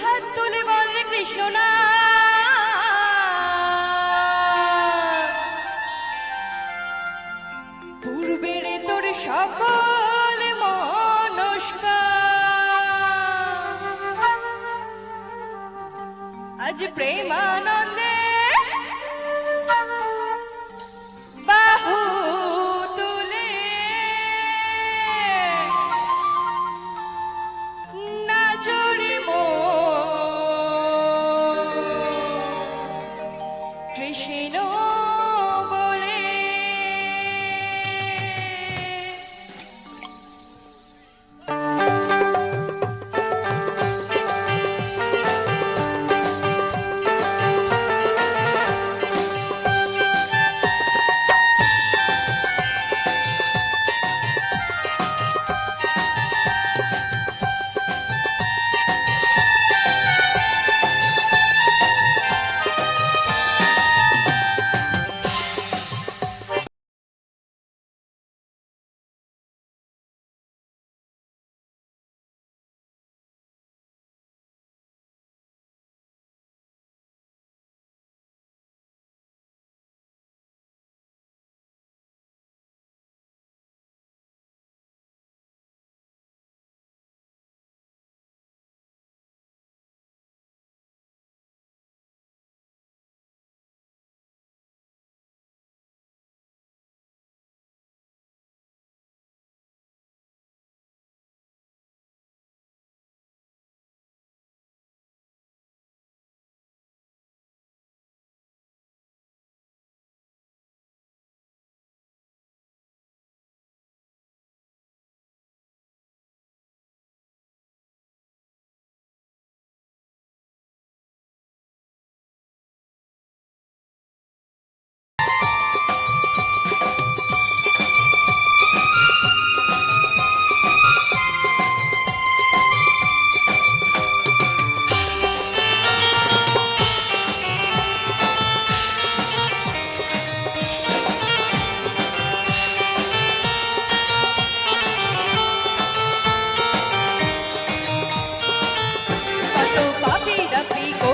হাত তুলে বল রে কৃষ্ণ না। পূর্বের তোর সকল মনস্কার। আজ প্রেমানন্দে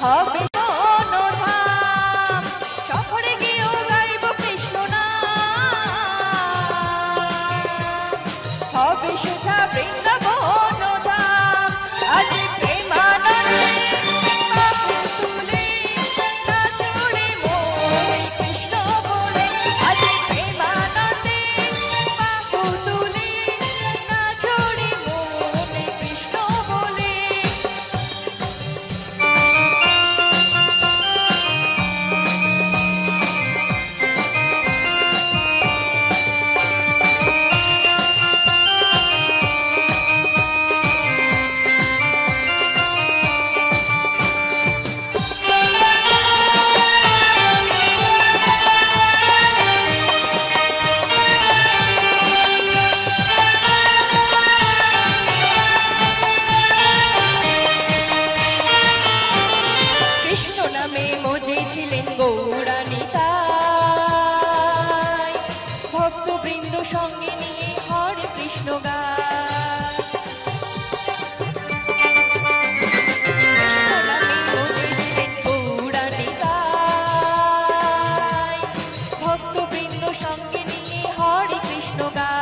Hợp no God.